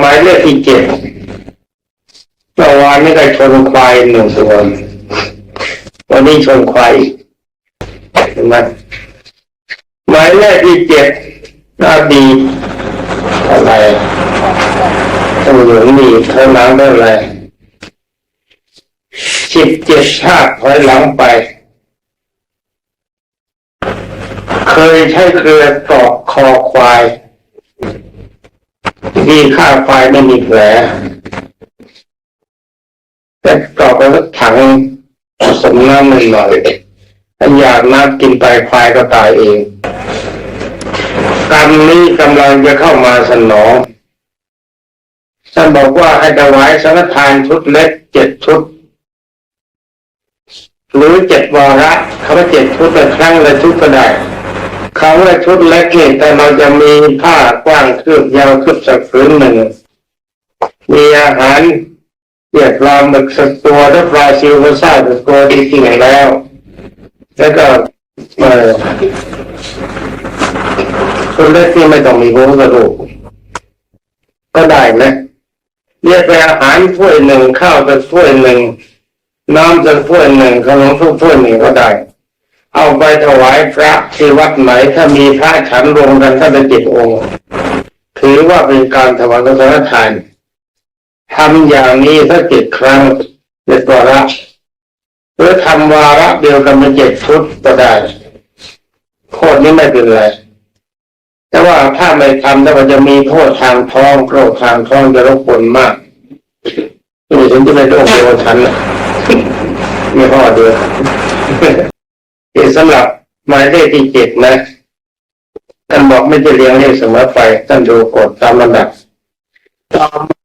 หมายเลขที่เจ็ดเมื่อวานนี้ชนควายหนึ่งตัววันนี้ชนควายเห็นไหมหมายเลขที่เจ็ดน่าดีอะไรต้องเหลืองดีเท่านั้นได้อะไรสิบเจ็ดชาติถอยหลังไป เคยใช้เกลือตอกคอควาย ที่ฆ่าควายไม่มีแผลแต่ตอไปสักถังผสมน้ำหน่อยๆถ้าอยากน้ำกินไปควายก็ตายเองกรรมนี้กำลังจะเข้ามาสนองท่านบอกว่าให้ถวายสังฆทานชุดเล็กเจ็ดชุด หรือเจ็ดวาระคำว่าเจ็ดชุดละครั้งละชุดก็ได้ คำว่าชุดเล็กเนี่แต่เราจะมีผ้ากว้างคืบยาวคืบสักพื้นหนึ่ง มีอาหารเรียกปลาหมึกสักตัวถ้าปลาซิวก็ทราบสักตัวดีจริงๆแล้ว แล้วก็เออชุดเล็กที่ไม่ต้องมีหัวกระดูกก็ได้นะเรียกไปอาหารถ้วยหนึ่งข้าวสักถ้วยหนึ่งน้ำสักถ้วยหนึ่งขนมสักถ้วยหนึ่งก็ได้ เอาไปถวายพระที่วัดไหนถ้ามีพระฉันรวมกันถ้าเป็นเจ็ดองค์ ถือว่าเป็นการถวายพระสังฆทานทำอย่างนี้ถ้าเจ็ดครั้งเจ็ดวาระหรือทำวาระเดียวกันเป็นเจ็ดชุดก็ได้โทษนี้ไม่เป็นไร แต่ว่าถ้าไม่ทำแล้วมันจะมีโทษทางท้องโรคทางท้องจะรบกวนมากนี่ฉันจะไม่โรคเดียวฉันนะไมีพ่อเดียว ที่สำหรับหมายเลขที่เจ็ดนะท่านบอกไม่จะเรียงเลขเสมอไปท่านดูกดตามลำดับต่อ